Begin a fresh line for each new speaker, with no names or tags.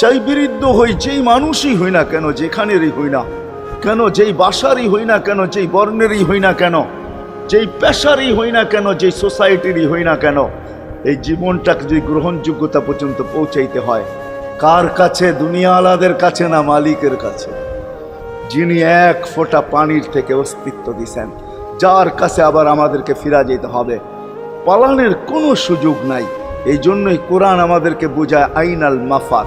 চাই বিরুদ্ধ হই, যেই মানুষই হই না কেন, যেখানেরই হই না কেন, যেই বাসারই হই না কেন, যেই বর্ণেরই হই না কেন, যেই পেশারই হই না কেন, যেই সোসাইটিরই হই না কেন, এই জীবনটাকে যদি গ্রহণযোগ্যতা পর্যন্ত পৌঁছাইতে হয়, কার কাছে? দুনিয়াওয়ালাদের কাছে না মালিকের কাছে? যিনি এক ফোঁটা পানির থেকে অস্তিত্ব দিছেন, যার কাছে আবার আমাদেরকে ফিরা যেতে হবে। পালানের কোনো সুযোগ নাই। এই জন্যই কোরআন আমাদেরকে বোঝায়, আইনাল মাফার